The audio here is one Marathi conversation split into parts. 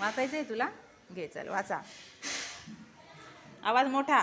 वाचायचं आहे तुला? घे चल वाचा. आवाज मोठा.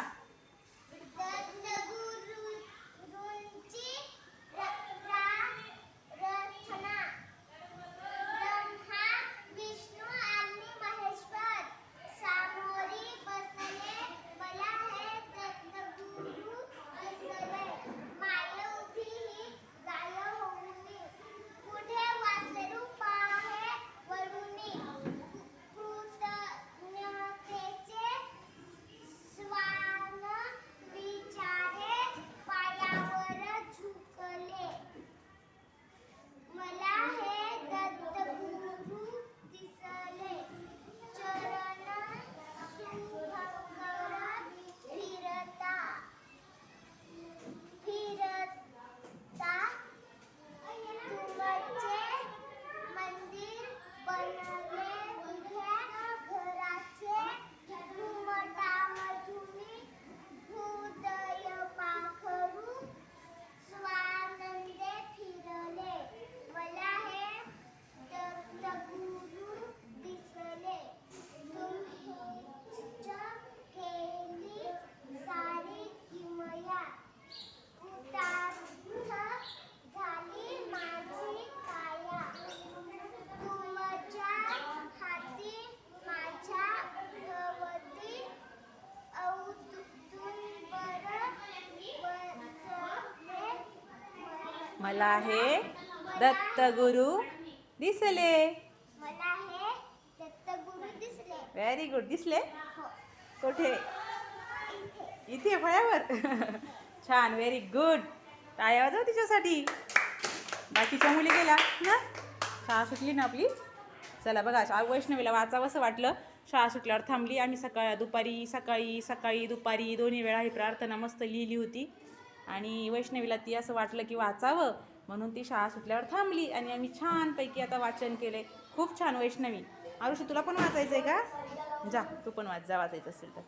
मला हे दत्तगुरु दिसले. मला हे दत्तगुरु दिसले. व्हेरी गुड दिसले? हो. कुठे? इथे. इथे फळ्यावर. छान. व्हेरी गुड टाळ्या वाजव तिच्यासाठी? बाकीच्या मुली गेल्या. ना शाळा सुटली ना आपली? चला बघा शा वैष्णवीला वाचावंसं वाटलं. शाळा सुटल्यावर थांबली. आम्ही सकाळ दुपारी सकाळी सकाळी दुपारी दोन्ही वेळा ही प्रार्थना मस्त लिहिली होती. आणि वैष्णवीला ती असं वाटलं की वाचावं म्हणून ती शाळा सुटल्यावर थांबली आणि आम्ही छानपैकी आता वाचन केले खूप छान वैष्णवी. आरुषी तुला पण वाचायचं आहे का? जा तू पण वाच जा वाचायचं असेल तर.